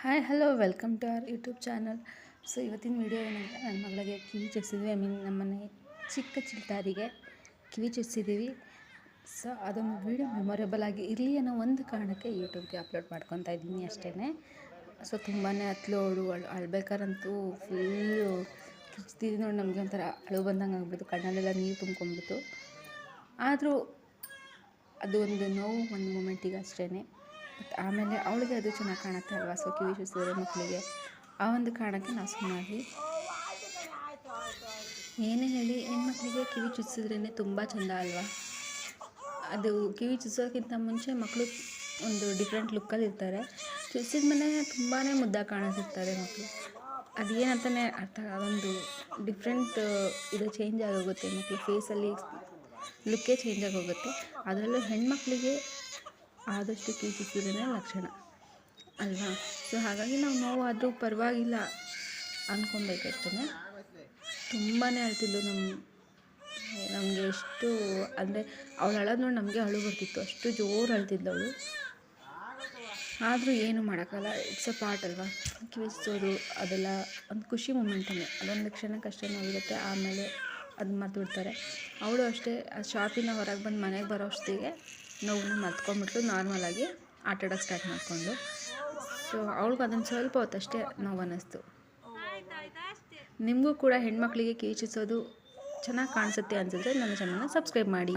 Hi, hello, welcome to our YouTube channel. So, ಇವತ್ತಿನ video ಏನಂದರೆ, ನನ್ನ ಮಗಳಿಗೆ ಕಿವಿ ಚುಚ್ಚಿದ್ವಿ, ಐ ಮೀನ್ ನಮ್ಮನೆ ಚಿಕ್ಕ ಚಿಲ್ತಾರಿಗೆ ಕಿವಿ ಚುಚ್ಚಿದ್ದೀವಿ. ಸೊ, ಅದೊಂದು ವಿಡಿಯೋ ಮೆಮೊರೇಬಲ್ ಆಗಿ ಇರಲಿ ಅನ್ನೋ ಒಂದು ಕಾರಣಕ್ಕೆ ಯೂಟ್ಯೂಬ್ಗೆ ಅಪ್ಲೋಡ್ ಮಾಡ್ಕೊತಾ ಇದ್ದೀನಿ ಅಷ್ಟೇ ಸೊ ತುಂಬಾ ಅತ್ಲೋಡು ಅಳು ಅಳ್ಬೇಕಾರಂತೂ ಫುಲ್ಲು ಕಿಚ್ತಿದ್ದು ನೋಡಿ, ನಮಗೆ ಒಂಥರ ಅಳು ಬಂದಂಗೆ ಆಗ್ಬಿಡ್ತು, ಕಣ್ಣಲ್ಲೆಲ್ಲ ನೀರು ತುಂಬ್ಕೊಂಡ್ಬಿಟ್ಟು ಆದರೂ ಅದು ಒಂದು ನೋವು, ಒಂದು ಮೂಮೆಂಟಿಗೆ ಅಷ್ಟೇ ಬಟ್ ಆಮೇಲೆ ಅವಳಿಗೆ ಅದು ಚೆನ್ನಾಗಿ ಕಾಣುತ್ತೆ ಅಲ್ವಾ? ಸೊ ಕಿವಿ ಚುಚ್ಚಿದ್ರೆ ಮಕ್ಕಳಿಗೆ. ಆ ಒಂದು ಕಾರಣಕ್ಕೆ ನಾವು ಸುಮ್ಮನಾಗಿ ಏನೇ ಹೇಳಿ, ಹೆಣ್ಮಕ್ಳಿಗೆ ಕಿವಿ ಚುಚ್ಚಿದ್ರೇ ತುಂಬ ಚೆಂದ ಅಲ್ವಾ? ಅದು ಕಿವಿ ಚುಚ್ಚೋಕ್ಕಿಂತ ಮುಂಚೆ ಮಕ್ಕಳು ಒಂದು ಡಿಫ್ರೆಂಟ್ ಲುಕ್ಕಲ್ಲಿ ಇರ್ತಾರೆ. ಚುಚ್ಚಿದ ಮೇಲೆ ತುಂಬಾ ಮುದ್ದ ಕಾಣಿಸಿರ್ತಾರೆ ಮಕ್ಕಳು. ಅದು ಏನಂತಲೇ ಅರ್ಥ ಅದೊಂದು ಡಿಫ್ರೆಂಟ್ ಇದು ಚೇಂಜ್ ಆಗೋಗುತ್ತೆ ಮಕ್ಕಳು. ಫೇಸಲ್ಲಿ ಲುಕ್ಕೇ ಚೇಂಜ್ ಆಗೋಗುತ್ತೆ. ಅದರಲ್ಲೂ ಹೆಣ್ಮಕ್ಳಿಗೆ ಆದಷ್ಟು ಚುಚ್ಚಿದ್ರೇ ಲಕ್ಷಣ. ಅಲ್ವಾ? ಸೊ ಹಾಗಾಗಿ ನಾವು ನೋವಾದರೂ ಪರವಾಗಿಲ್ಲ ಅಂದ್ಕೊಬೇಕಷ್ಟೇ ತುಂಬಾ ಅಳ್ತಿದ್ಲು ನಮ್ಮ ನಮಗೆ ಎಷ್ಟು, ಅಂದರೆ ಅವಳು ಅಳೋದು ನೋಡಿ ನಮಗೆ ಅಳು ಬರ್ತಿತ್ತು. ಅಷ್ಟು ಜೋರು ಅಳ್ತಿದ್ಲು ಅವಳು. ಆದರೂ ಏನು ಮಾಡೋಕ್ಕಲ್ಲ ಇಟ್ಸ್ ಅ ಪಾರ್ಟ್ ಅಲ್ವಾ? ಕಿವಿಸೋದು ಅದೆಲ್ಲ ಒಂದು ಖುಷಿ ಮೂಮೆಂಟನ್ನೇ ಅದೊಂದು ಕ್ಷಣಕ್ಕೆ ಅಷ್ಟೇ ನೋವಿರುತ್ತೆ ಆಮೇಲೆ ಅದು ಮರ್ತು ಬಿಡ್ತಾರೆ ಅವಳು ಅಷ್ಟೇ, ಆ ಶಾಪಿನ ಹೊರಗೆ ಬಂದು ಮನೆಗೆ ಬರೋ ಅಷ್ಟಿಗೆ ನೋವನ್ನ ಮರ್ತ್ಕೊಂಡ್ಬಿಟ್ಲು ನಾರ್ಮಲಾಗಿ ಆಟ ಆಡೋಕ್ಕೆ ಸ್ಟಾರ್ಟ್ ಮಾಡಿಕೊಂಡು. ಸೊ ಅವಳಿಗೆ ಅದೊಂದು ಸ್ವಲ್ಪ ಹೊತ್ತಷ್ಟೇ ನೋವು ಅನ್ನಿಸ್ತು ನಿಮಗೂ ಕೂಡ ಹೆಣ್ಮಕ್ಳಿಗೆ ಕೀಚಿಸೋದು ಚೆನ್ನಾಗಿ ಕಾಣಿಸುತ್ತೆ ಅನಿಸಿದ್ರೆ ನನ್ನ ಚಾನಲ್ನ ಸಬ್ಸ್ಕ್ರೈಬ್ ಮಾಡಿ.